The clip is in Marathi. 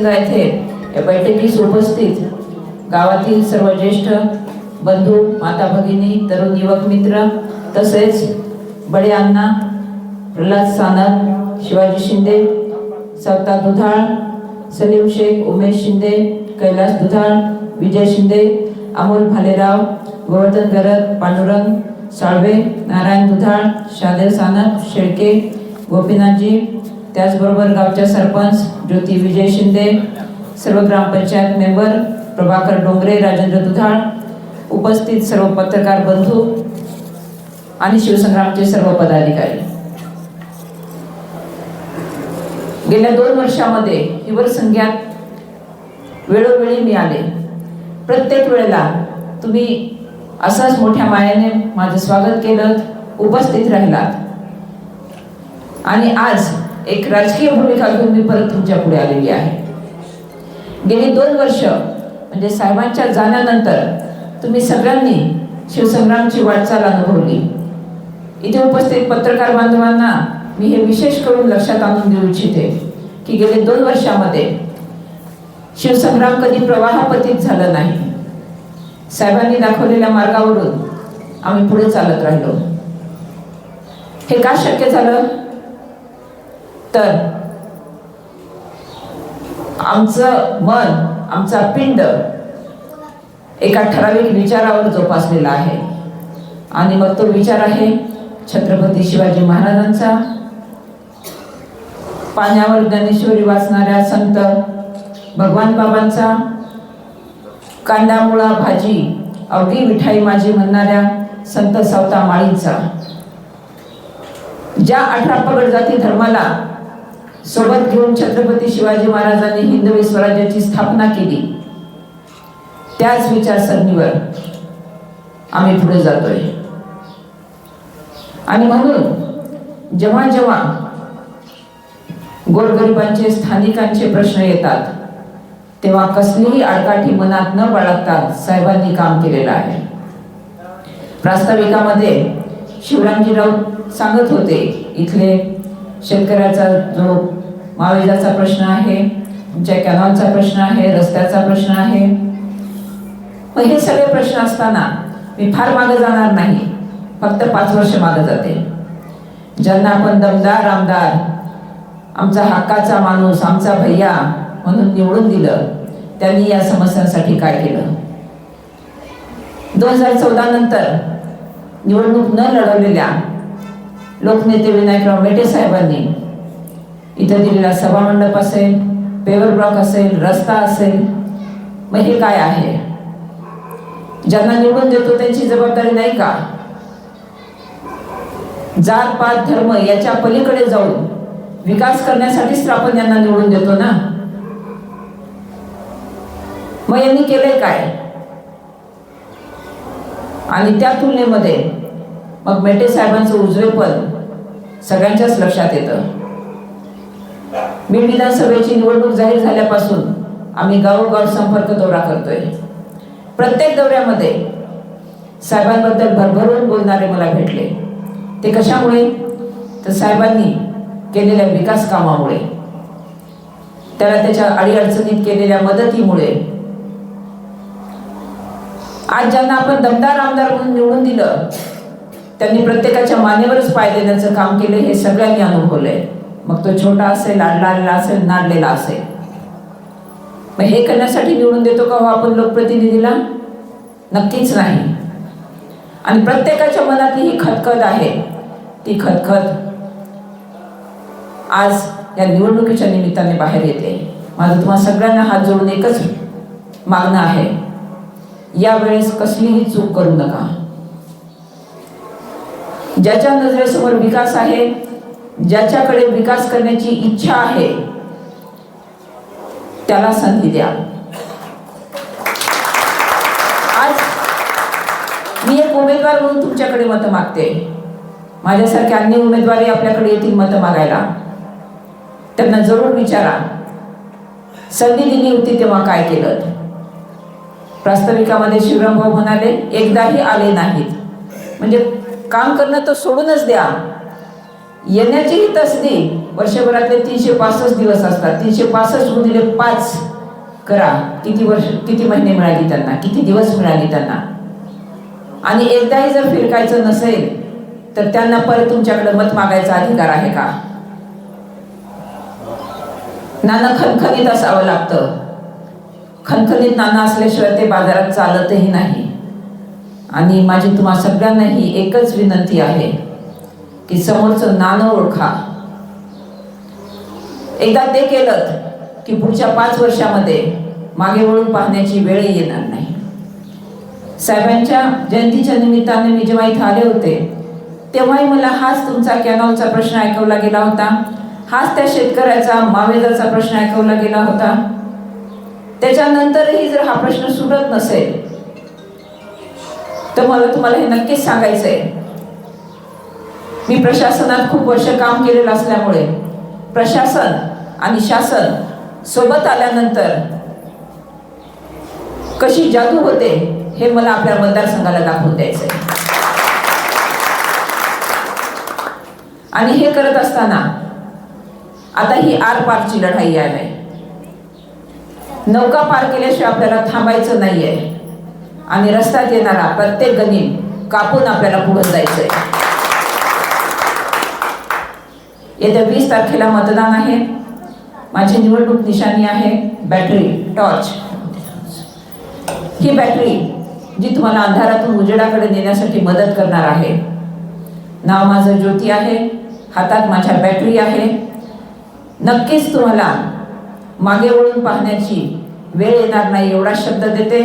सिंगा येथे या बैठकीस उपस्थित गावातील सर्व ज्येष्ठ बंधू माता भगिनी तरुण युवक मित्र तसेच बडे अण्णा प्रल्हाद सानप शिवाजी शिंदे सवता दुधाळ सलीम शेख उमेश शिंदे कैलास दुधाळ विजय शिंदे अमोल भालेराव गोवर्धन गरद पांडुरंग साळवे नारायण दुधाळ शादेव सानप शेळके गोपीनाथजी त्याचबरोबर गावच्या सरपंच ज्योती विजय शिंदे सर्व ग्रामपंचायत मेंबर प्रभाकर डोंगरे राजेंद्र दुधाळ उपस्थित सर्व पत्रकार बंधू आणि शिवसंग्रामचे सर्व पदाधिकारी. गेल्या दोन वर्षामध्ये हिवर संघ्यात वेळोवेळी मी आले. प्रत्येक वेळेला तुम्ही असंच मोठ्या मायाने माझं स्वागत केलं उपस्थित राहिलात. आणि आज एक राजकीय भूमिका घेऊन मी परत तुमच्यापुढे आलेली आहे. गेली दोन वर्ष म्हणजे साहेबांच्या जाण्यानंतर तुम्ही सगळ्यांनी शिवसंग्रामची वाटचाल अनुभवली. इथे उपस्थित पत्रकार बांधवांना मी हे विशेष करून लक्षात आणून देऊ इच्छिते की गेले दोन वर्षामध्ये शिवसंग्राम कधी प्रवाहपतीत झालं नाही. साहेबांनी दाखवलेल्या मार्गावरून आम्ही पुढे चालत राहिलो. हे का शक्य झालं? तर आमचं मन आमचा पिंड एका ठराविक विचारावर जोपासलेला आहे. आणि मग तो विचार आहे छत्रपती शिवाजी महाराजांचा. पाण्यावर ज्ञानेश्वरी वाचणाऱ्या संत भगवान बाबांचा. कांदामुळा भाजी अवघी मिठाई माझी म्हणणाऱ्या संत सावता माळींचा. ज्या अठरा पगड जाती धर्माला सोबत घेऊन छत्रपती शिवाजी महाराजांनी हिंदवी स्वराज्याची स्थापना केली. त्याच विचारसरणीवर आम्ही पुढे जातोय. आणि म्हणून जेव्हा जेव्हा गोरगरिबांचे स्थानिकांचे प्रश्न येतात तेव्हा कसलीही आडकाठी मनात न बाळगता साहेबांनी काम केलेलं आहे. प्रास्ताविकामध्ये शिवरामजीराव सांगत होते इथले शेतकऱ्याचा जो महाविजाचा प्रश्न आहे तुमच्या कॅनॉलचा प्रश्न आहे रस्त्याचा प्रश्न आहे. मग हे सगळे प्रश्न असताना मी फार मागे जाणार नाही फक्त पाच वर्ष मागे जाते. ज्यांना आपण दमदार आमदार आमचा हक्काचा माणूस आमचा भैया म्हणून निवडून दिलं त्यांनी या समस्यांसाठी काय केलं? दोन हजार चौदा नंतर निवडणूक न लढवलेल्या लोकनेते विनायकराव मेटे साहेबांनी इथं दिलेला सभामंडप असेल पेवर ब्लॉक असेल रस्ता असेल मग हे काय आहे? ज्यांना निवडून देतो त्यांची जबाबदारी नाही का? जात पात धर्म याच्या पलीकडे जाऊन विकास करण्यासाठीच तर आपण यांना निवडून देतो ना? मग यांनी केलंय काय? आणि त्या तुलनेमध्ये मग मेटे साहेबांचं उजवेपण सगळ्यांच्याच लक्षात येतं. बीड विधानसभेची निवडणूक जाहीर झाल्यापासून आम्ही गावोगाव संपर्क दौरा करतोय. प्रत्येक दौऱ्यामध्ये साहेबांबद्दल भरभरून बोलणारे मला भेटले. ते कशामुळे? तर साहेबांनी केलेल्या विकास कामामुळे. त्याला त्याच्या अडीअडचणीत केलेल्या मदतीमुळे. आज ज्यांना आपण दमदार आमदार म्हणून निवडून दिलं त्यांनी प्रत्येकाच्या मानेवरच पाय देण्याचं काम केलं हे सगळ्यांनी अनुभवलंय. मग तो छोटा असेल लाडला असेल नाडलेला असेल. मग हे करण्यासाठी निवडून देतो का हो आपण लोकप्रतिनिधीला? नक्कीच नाही. आणि प्रत्येकाच्या मनातली ही खतखत आहे. ती खतखत आज या निवडणुकीच्या निमित्ताने बाहेर येते. माझं तुम्हाला सगळ्यांना हात जोडून एकच मागणं आहे. यावेळेस कसलीही चूक करू नका. ज्याच्या नजरेसमोर विकास आहे ज्याच्याकडे विकास करण्याची इच्छा आहे त्याला संधी द्या. आज मी एक उमेदवार म्हणून तुमच्याकडे मतं मागते. माझ्यासारखे अन्य उमेदवारही आपल्याकडे येतील मतं मागायला. त्यांना जरूर विचारा. संधी दिली होती तेव्हा काय केलं? प्रास्ताविकामध्ये शिवरामभाऊ म्हणाले एकदाही आले नाहीत. म्हणजे काम करणं तर सोडूनच द्या. येण्याचीही तसदी वर्षभरातले तीनशे पासष्ट दिवस असतात. तीनशे पासष्ट गुणिले पाच करा. किती वर्ष किती महिने मिळाली त्यांना? किती दिवस मिळाले त्यांना? आणि एकदाही जर फिरकायचं नसेल तर त्यांना परत तुमच्याकडे मत मागायचा अधिकार आहे का? नाना खणखणीत असावं लागतं. खणखणीत नाना असल्याशिवाय ते बाजारात चालतही नाही. आणि माझी तुम्हा सगळ्यांनाही एकच विनंती आहे. की समोरचं नाणं ओळखा. एकदा ते केलं की पुढच्या पाच वर्षामध्ये मागे वळून पाहण्याची वेळ येणार नाही. साहेबांच्या जयंतीच्या निमित्ताने मी जेव्हा इथं आले होते तेव्हाही मला हाच तुमचा कॅनॉलचा प्रश्न ऐकवला गेला होता. हाच त्या शेतकऱ्याचा मावेजाचा प्रश्न ऐकवला गेला होता. त्याच्यानंतरही जर हा प्रश्न सुटत नसेल तर मला तुम्हाला हे नक्कीच सांगायचं आहे मी प्रशासनात खूप वर्ष काम केलेलं असल्यामुळे प्रशासन आणि शासन सोबत आल्यानंतर कशी जादू होते हे मला आपल्या मतदारसंघाला दाखवून द्यायचं आणि हे करत असताना आता ही आर पारची लढाई आहे नौका पार केल्याशिवाय आपल्याला थांबायचं नाहीये. आणि रस्त्यात येणारा प्रत्येक गणिम कापून आपल्याला पुढे जायचंय. येत्या वीस तारखेला मतदान आहे. माझी निवडणूक निशाणी आहे. बॅटरी टॉर्च ही बॅटरी जी तुम्हाला अंधारातून उजेडाकडे नेण्यासाठी मदत करणार आहे. नाव माझं ज्योती आहे. हातात माझ्या बॅटरी आहे. नक्कीच तुम्हाला मागे वळून पाहण्याची वेळ येणार नाही एवढा शब्द देते.